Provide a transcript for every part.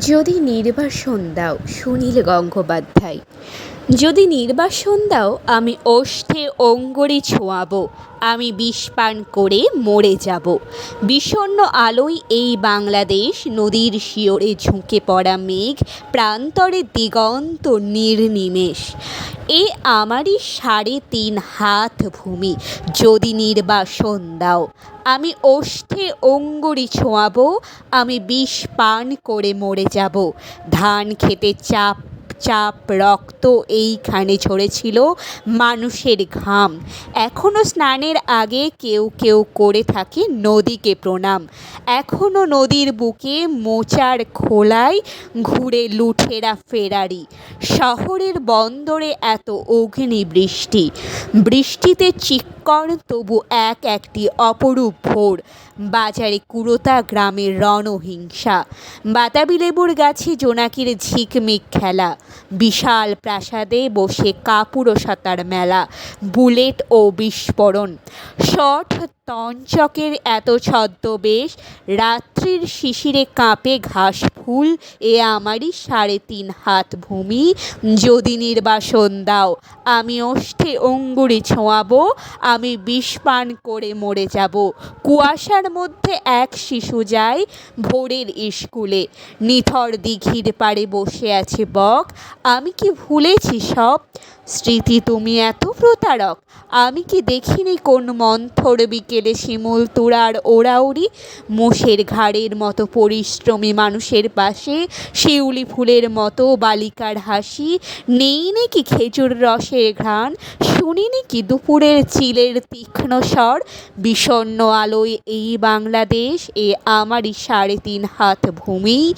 যদি নির্বাসন দাও সুনীল গঙ্গোপাধ্যায়। যদি নির্বাসন দাও, আমি ওষ্ঠে অঙ্গরে ছোঁয়াবো, আমি বিষ পান করে মরে যাব। বিষণ্ণ আলোয় এই বাংলাদেশ নদীর শিওরে ঝুঁকে পড়া মেঘ, প্রান্তরে দিগন্ত নির্নিমেষ। এ আমারই সাড়ে তিন হাত ভূমি, যদি নির্বাসন দাও, আমি ওষ্ঠে অঙ্গুরি ছোঁয়াবো, আমি বিষ পান করে মরে যাব। ধান খেতে চাপ চাপ, রক্ত এইখানে ঝরেছিল মানুষের ঘাম। এখনও স্নানের আগে কেউ কেউ করে থাকে নদীকে প্রণাম। এখনও নদীর বুকে মোচার খোলায় ঘুরে লুঠেরা ফেরারি। শহরের বন্দরে এত অগ্নি বৃষ্টি বৃষ্টিতে চিক্কণ তবু এক একটি অপরূপ ভোর। বাজারে কুড়োতা গ্রামের রণহিংসা। বাতাবি লেবুর গাছে জোনাকির ঝিকমিক খেলা। বিশাল প্রাসাদে বসে কাপুরুষতার মেলা। বুলেট ও বিস্ফোরণ। শট, তঞ্চকের এত ছদ্মবেশ। রাত্রির শিশিরে কাঁপে ঘাস ফুল। এ আমারই সাড়ে তিন হাত ভূমি। যদি নির্বাসন দাও, আমি ওষ্ঠে অঙ্গুরে ছোঁয়াবো। আমি বিষ পান করে মরে যাব। কুয়াশার মধ্যে এক শিশু যায় ভোরের স্কুলে। নিথর দিঘির পাড়ে বসে আছে বক। আমি কি ভুলেছি সব? স্মৃতি, তুমি এত প্রতারক। আমি কি দেখিনি কোন মন্থর বিকেলে শিমুল তুরার ওড়াউড়ি? মোষের ঘাড়ের মতো পরিশ্রমী মানুষের পাশে শিউলি ফুলের মতো বালিকার হাসি। নেই নাকি খেজুর রসের ঘ্রাণ? শুনিনি কি দুপুরের চিলের তীক্ষ্ণ স্বর? বিষণ্ণ আলোয় এই বাংলাদেশ, এ আমারই সাড়ে তিন হাত ভূমি।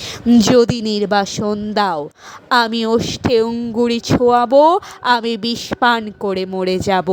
যদি নির্বাসন দাও, আমি ওষ্ঠে অঙ্গুরি ছোঁয়াবো। আমি বিষ পান করে মরে যাব।